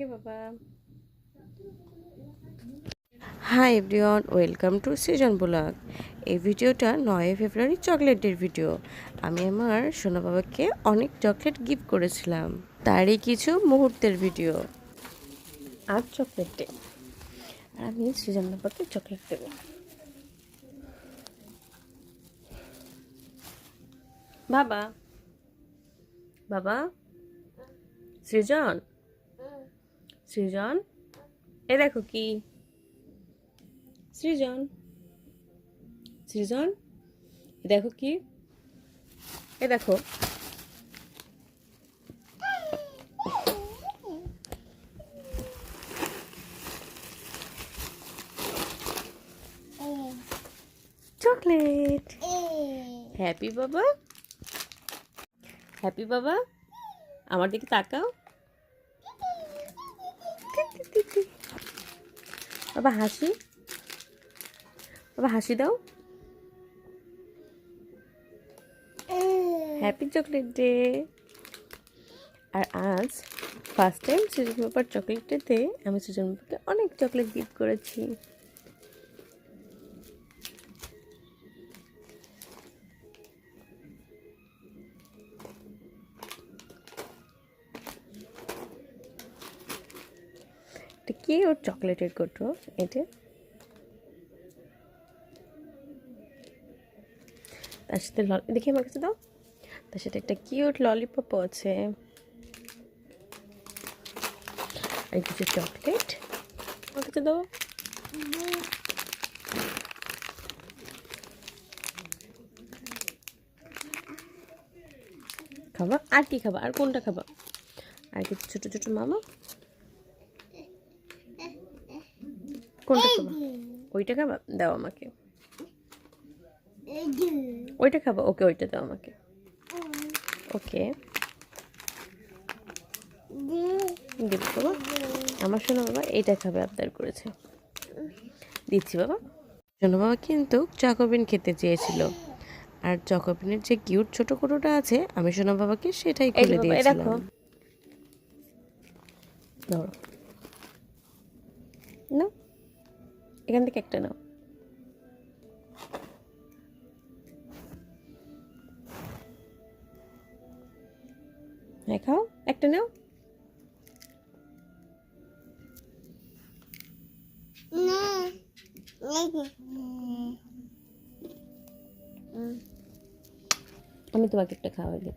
ওকে বাবা hi everyone welcome to Srijan blog এই ভিডিওটা নয় ফেব্রুয়ারি চকলেটের ভিডিও আমি আমার সোনা বাবাকে অনেক চকলেট গিফট করেছিলাম। তারই কিছু মুহূর্তের ভিডিও আর চকলেটে আর আমি সৃজন বাবাকে চকলেট দেবো। বাবা। বাবা। সৃজন সৃজন। এ দেখো কি? সৃজন। সৃজন? এ দেখো কি? এ দেখো। চকলেট। হ্যাপি বাবা? হ্যাপি বাবা? আমার দিকে তাকাও। বাবা, হাসি? বাবা, হাসি দাও। হ্যাপি চকলেট ডে আর আজ ফার্স্ট টাইম সৃজন বাবার চকলেট ডেতে আমি সৃজন বাবাকে অনেক চকলেট গিফট করেছি। এটা কি ওর চকলেটের কোটো এটা? তার সাথে দেখি আমার কাছে দাও। তার সাথে একটা কিউট ললিপপও আছে। আর কিছু চকলেট আমার কাছে দাও। খাবা? আর কি খাবা? আর কোনটা খাবা? আর কিছু ছোট ছোট মামা? কোনটা খাবা ওইটা খাবা? দাও আমাকে। ওইটা খাবা? ওকে ওইটা দাও আমাকে। ওকে। দেবো বাবা আমার শোনো বাবা এইটা খাবে আবদার করেছে। দিচ্ছি বাবা। শোনো বাবা কিন্তু চকোবিন খেতে চেয়েছিল। আর চকোবিনের যে কিউট ছোট কোটোটা আছে আমি শোনো বাবাকে সেটাই খুলে দিয়েছিলাম। ধরো। না এখান থেকে একটা নাও। হ্যাঁ খাও, একটা নাও। আমি তোমাকে একটা খাওয়াই দিই।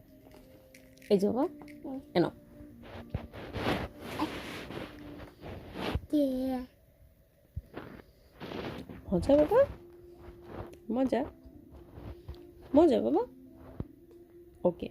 এই যে বাবা এনো মজা বাবা? মজা। মজা বাবা? ওকে।